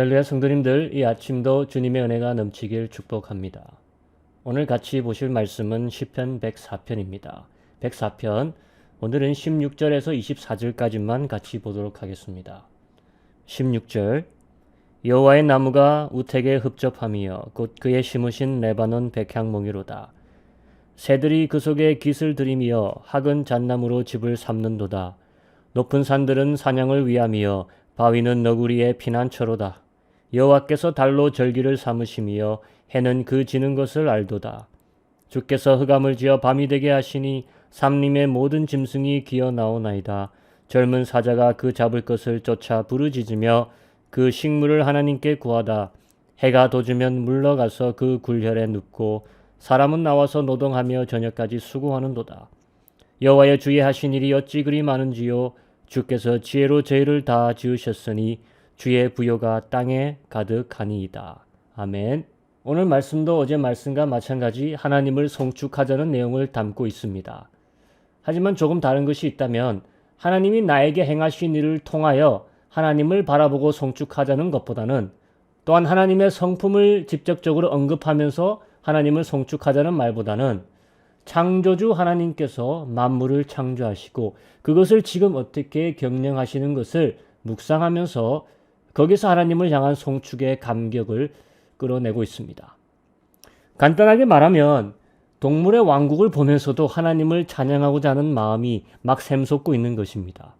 할렐루야 성도님들 이 아침도 주님의 은혜가 넘치길 축복합니다. 오늘 같이 보실 말씀은 시편 104편입니다. 104편 오늘은 16절에서 24절까지만 같이 보도록 하겠습니다. 16절 여호와의 나무가 우택에 흡접함이여 곧 그의 심으신 레바논 백향몽이로다. 새들이 그 속에 깃을 들이미어 학은 잣나무로 집을 삼는도다. 높은 산들은 사냥을 위함이여 바위는 너구리의 피난처로다. 여호와께서 달로 절기를 삼으심이여 해는 그 지는 것을 알도다. 주께서 흑암을 지어 밤이 되게 하시니 삼림의 모든 짐승이 기어 나오나이다. 젊은 사자가 그 잡을 것을 쫓아 부르짖으며 그 식물을 하나님께 구하다. 해가 돋으면 물러가서 그 굴혈에 눕고 사람은 나와서 노동하며 저녁까지 수고하는도다. 여호와의 주의 하신 일이 어찌 그리 많은지요 주께서 지혜로 죄를 다 지으셨으니 주의 부요가 땅에 가득하니이다. 아멘. 오늘 말씀도 어제 말씀과 마찬가지 하나님을 송축하자는 내용을 담고 있습니다. 하지만 조금 다른 것이 있다면 하나님이 나에게 행하신 일을 통하여 하나님을 바라보고 송축하자는 것보다는 또한 하나님의 성품을 직접적으로 언급하면서 하나님을 송축하자는 말보다는 창조주 하나님께서 만물을 창조하시고 그것을 지금 어떻게 경영하시는 것을 묵상하면서 거기서 하나님을 향한 송축의 감격을 끌어내고 있습니다. 간단하게 말하면 동물의 왕국을 보면서도 하나님을 찬양하고자 하는 마음이 막 샘솟고 있는 것입니다.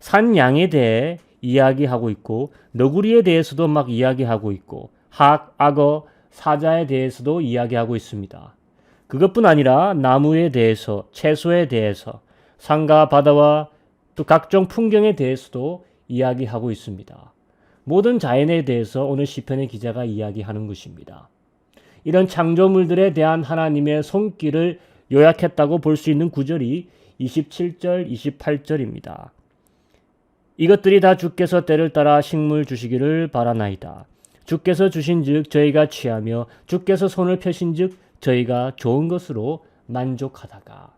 산 양에 대해 이야기하고 있고 너구리에 대해서도 막 이야기하고 있고 학, 악어, 사자에 대해서도 이야기하고 있습니다. 그것뿐 아니라 나무에 대해서, 채소에 대해서, 산과 바다와 또 각종 풍경에 대해서도 이야기하고 있습니다. 모든 자연에 대해서 오늘 시편의 기자가 이야기하는 것입니다. 이런 창조물들에 대한 하나님의 손길을 요약했다고 볼 수 있는 구절이 27절, 28절입니다. 이것들이 다 주께서 때를 따라 식물 주시기를 바라나이다. 주께서 주신즉 저희가 취하며 주께서 손을 펴신즉 저희가 좋은 것으로 만족하다가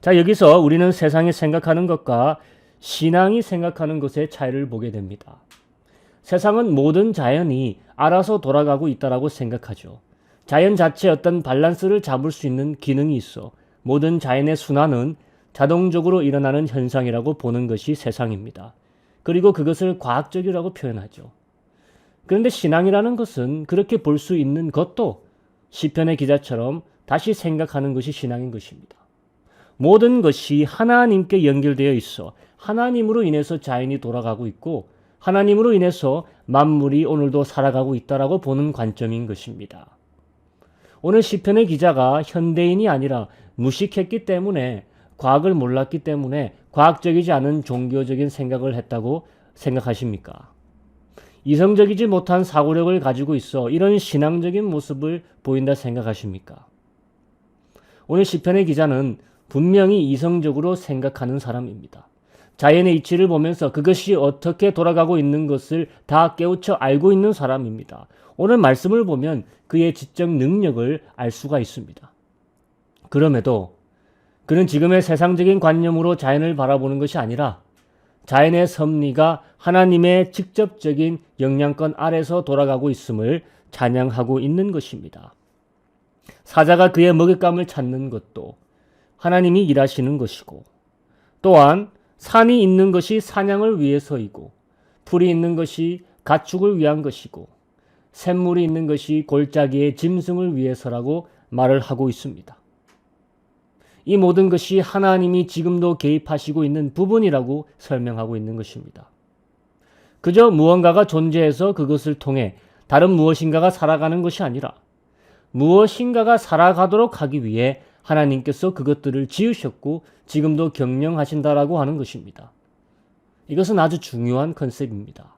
자 여기서 우리는 세상이 생각하는 것과 신앙이 생각하는 것의 차이를 보게 됩니다. 세상은 모든 자연이 알아서 돌아가고 있다라고 생각하죠. 자연 자체에 어떤 밸런스를 잡을 수 있는 기능이 있어 모든 자연의 순환은 자동적으로 일어나는 현상이라고 보는 것이 세상입니다. 그리고 그것을 과학적이라고 표현하죠. 그런데 신앙이라는 것은 그렇게 볼 수 있는 것도 시편의 기자처럼 다시 생각하는 것이 신앙인 것입니다. 모든 것이 하나님께 연결되어 있어 하나님으로 인해서 자연이 돌아가고 있고 하나님으로 인해서 만물이 오늘도 살아가고 있다라고 보는 관점인 것입니다. 오늘 시편의 기자가 현대인이 아니라 무식했기 때문에 과학을 몰랐기 때문에 과학적이지 않은 종교적인 생각을 했다고 생각하십니까? 이성적이지 못한 사고력을 가지고 있어 이런 신앙적인 모습을 보인다 생각하십니까? 오늘 시편의 기자는 분명히 이성적으로 생각하는 사람입니다. 자연의 이치를 보면서 그것이 어떻게 돌아가고 있는 것을 다 깨우쳐 알고 있는 사람입니다. 오늘 말씀을 보면 그의 지적 능력을 알 수가 있습니다. 그럼에도 그는 지금의 세상적인 관념으로 자연을 바라보는 것이 아니라 자연의 섭리가 하나님의 직접적인 영향권 아래서 돌아가고 있음을 찬양하고 있는 것입니다. 사자가 그의 먹잇감을 찾는 것도 하나님이 일하시는 것이고 또한 산이 있는 것이 사냥을 위해서이고 풀이 있는 것이 가축을 위한 것이고 샘물이 있는 것이 골짜기의 짐승을 위해서라고 말을 하고 있습니다. 이 모든 것이 하나님이 지금도 개입하시고 있는 부분이라고 설명하고 있는 것입니다. 그저 무언가가 존재해서 그것을 통해 다른 무엇인가가 살아가는 것이 아니라 무엇인가가 살아가도록 하기 위해 하나님께서 그것들을 지으셨고 지금도 경영하신다라고 하는 것입니다. 이것은 아주 중요한 컨셉입니다.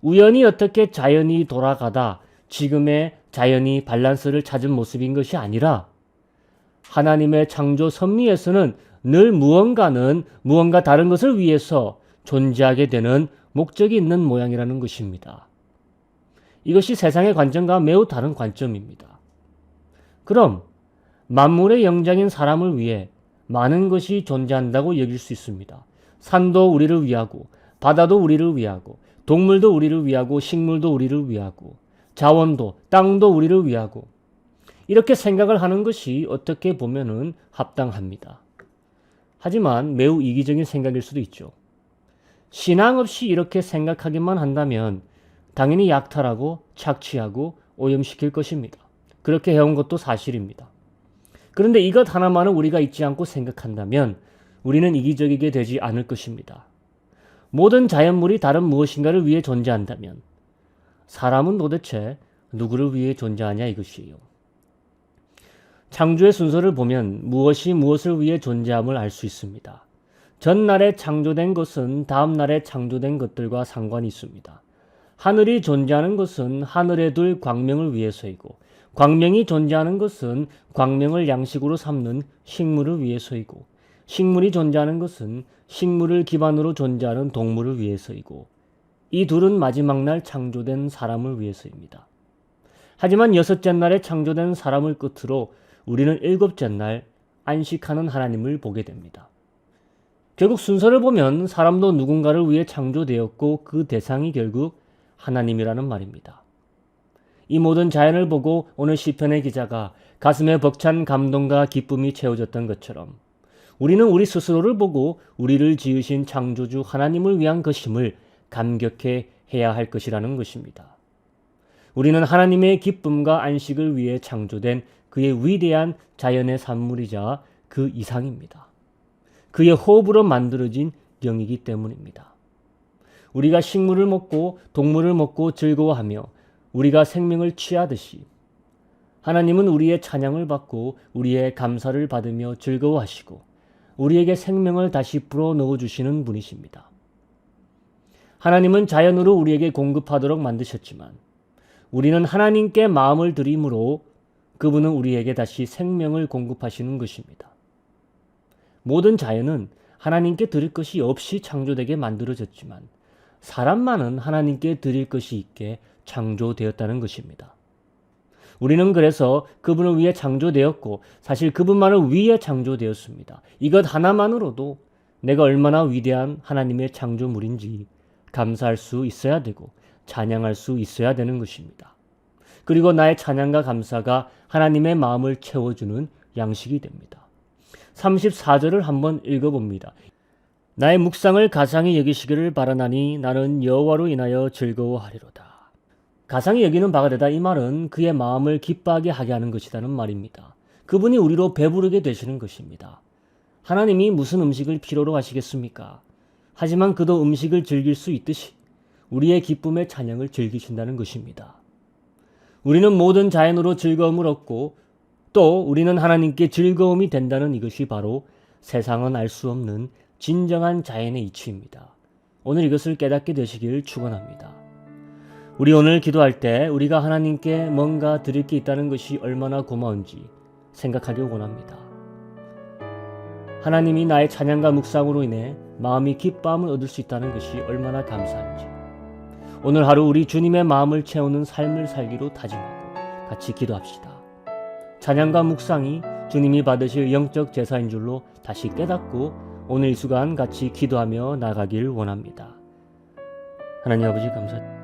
우연히 어떻게 자연이 돌아가다 지금의 자연이 밸런스를 찾은 모습인 것이 아니라 하나님의 창조 섭리에서는 늘 무언가는 무언가 다른 것을 위해서 존재하게 되는 목적이 있는 모양이라는 것입니다. 이것이 세상의 관점과 매우 다른 관점입니다. 그럼 만물의 영장인 사람을 위해 많은 것이 존재한다고 여길 수 있습니다. 산도 우리를 위하고 바다도 우리를 위하고 동물도 우리를 위하고 식물도 우리를 위하고 자원도 땅도 우리를 위하고 이렇게 생각을 하는 것이 어떻게 보면은 합당합니다. 하지만 매우 이기적인 생각일 수도 있죠. 신앙 없이 이렇게 생각하기만 한다면 당연히 약탈하고 착취하고 오염시킬 것입니다. 그렇게 해온 것도 사실입니다. 그런데 이것 하나만은 우리가 잊지 않고 생각한다면 우리는 이기적이게 되지 않을 것입니다. 모든 자연물이 다른 무엇인가를 위해 존재한다면 사람은 도대체 누구를 위해 존재하냐 이것이에요. 창조의 순서를 보면 무엇이 무엇을 위해 존재함을 알 수 있습니다. 전날에 창조된 것은 다음날에 창조된 것들과 상관이 있습니다. 하늘이 존재하는 것은 하늘에 둘 광명을 위해서이고 광명이 존재하는 것은 광명을 양식으로 삼는 식물을 위해서이고 식물이 존재하는 것은 식물을 기반으로 존재하는 동물을 위해서이고 이 둘은 마지막 날 창조된 사람을 위해서입니다. 하지만 여섯째 날에 창조된 사람을 끝으로 우리는 일곱째 날 안식하는 하나님을 보게 됩니다. 결국 순서를 보면 사람도 누군가를 위해 창조되었고 그 대상이 결국 하나님이라는 말입니다. 이 모든 자연을 보고 오늘 시편의 기자가 가슴에 벅찬 감동과 기쁨이 채워졌던 것처럼 우리는 우리 스스로를 보고 우리를 지으신 창조주 하나님을 위한 것임을 감격해 해야 할 것이라는 것입니다. 우리는 하나님의 기쁨과 안식을 위해 창조된 그의 위대한 자연의 산물이자 그 이상입니다. 그의 호흡으로 만들어진 영이기 때문입니다. 우리가 식물을 먹고 동물을 먹고 즐거워하며 우리가 생명을 취하듯이 하나님은 우리의 찬양을 받고 우리의 감사를 받으며 즐거워하시고 우리에게 생명을 다시 불어 넣어 주시는 분이십니다. 하나님은 자연으로 우리에게 공급하도록 만드셨지만 우리는 하나님께 마음을 드림으로 그분은 우리에게 다시 생명을 공급하시는 것입니다. 모든 자연은 하나님께 드릴 것이 없이 창조되게 만들어졌지만 사람만은 하나님께 드릴 것이 있게 창조되었다는 것입니다. 우리는 그래서 그분을 위해 창조되었고 사실 그분만을 위해 창조되었습니다. 이것 하나만으로도 내가 얼마나 위대한 하나님의 창조물인지 감사할 수 있어야 되고 찬양할 수 있어야 되는 것입니다. 그리고 나의 찬양과 감사가 하나님의 마음을 채워주는 양식이 됩니다. 34절을 한번 읽어봅니다. 나의 묵상을 가상히 여기시기를 바라나니 나는 여호와로 인하여 즐거워하리로다. 가상히 여기는 바가 되다 이 말은 그의 마음을 기뻐하게 하게 하는 것이라는 말입니다. 그분이 우리로 배부르게 되시는 것입니다. 하나님이 무슨 음식을 필요로 하시겠습니까? 하지만 그도 음식을 즐길 수 있듯이 우리의 기쁨의 찬양을 즐기신다는 것입니다. 우리는 모든 자연으로 즐거움을 얻고 또 우리는 하나님께 즐거움이 된다는 이것이 바로 세상은 알 수 없는 진정한 자연의 이치입니다. 오늘 이것을 깨닫게 되시길 축원합니다. 우리 오늘 기도할 때 우리가 하나님께 뭔가 드릴 게 있다는 것이 얼마나 고마운지 생각하길 원합니다. 하나님이 나의 찬양과 묵상으로 인해 마음이 기뻐함을 얻을 수 있다는 것이 얼마나 감사한지 오늘 하루 우리 주님의 마음을 채우는 삶을 살기로 다짐하고 같이 기도합시다. 찬양과 묵상이 주님이 받으실 영적 제사인 줄로 다시 깨닫고 오늘 이 시간 같이 기도하며 나가길 원합니다. 하나님 아버지 감사합니다.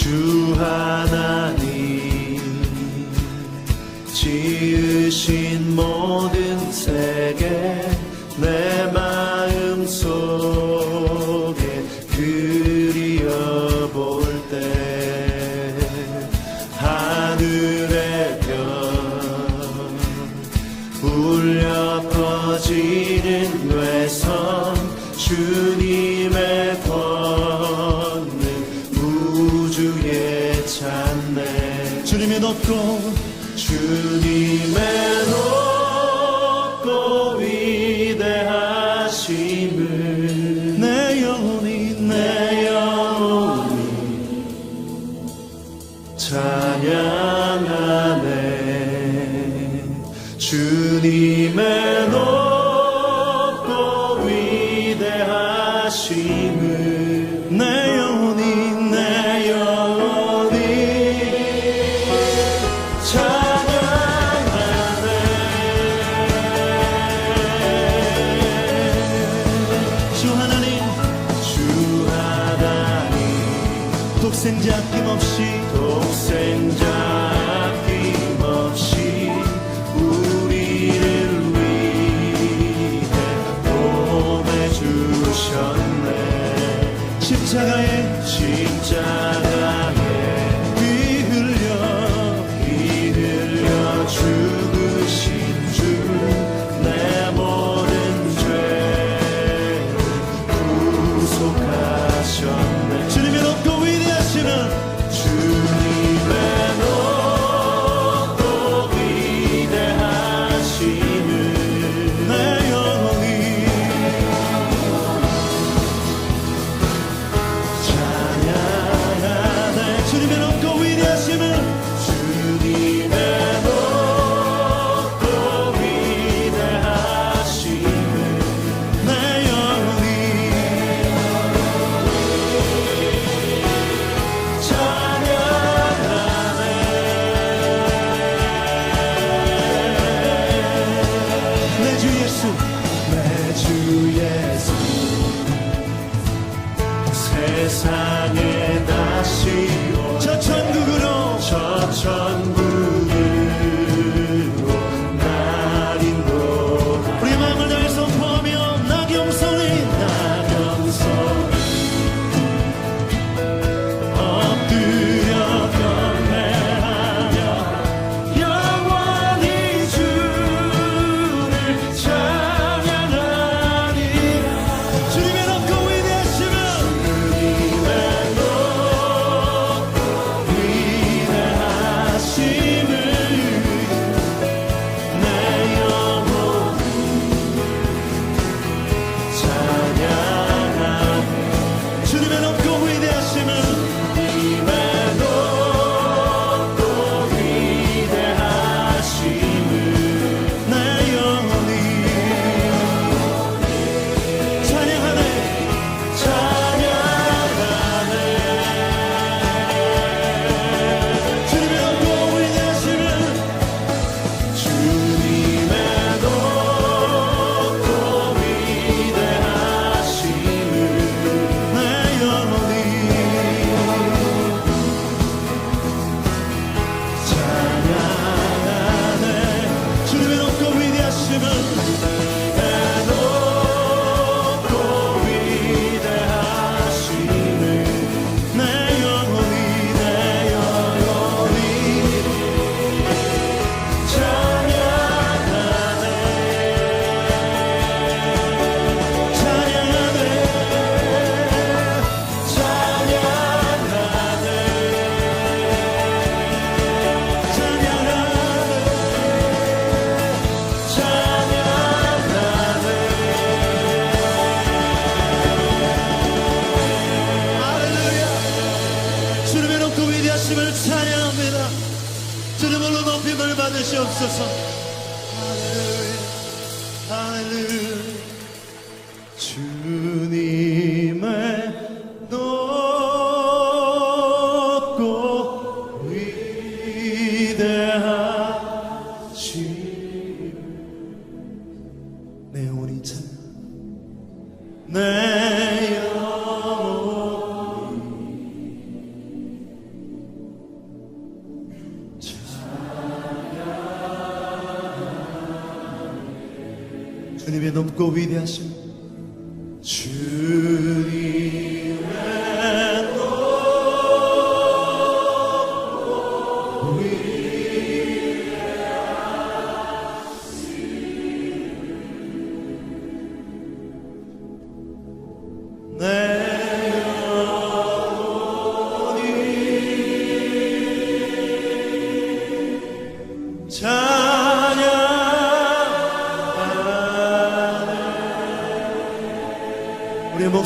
주 하나님 지으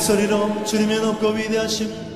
목소리로 주님의 높고 위대하심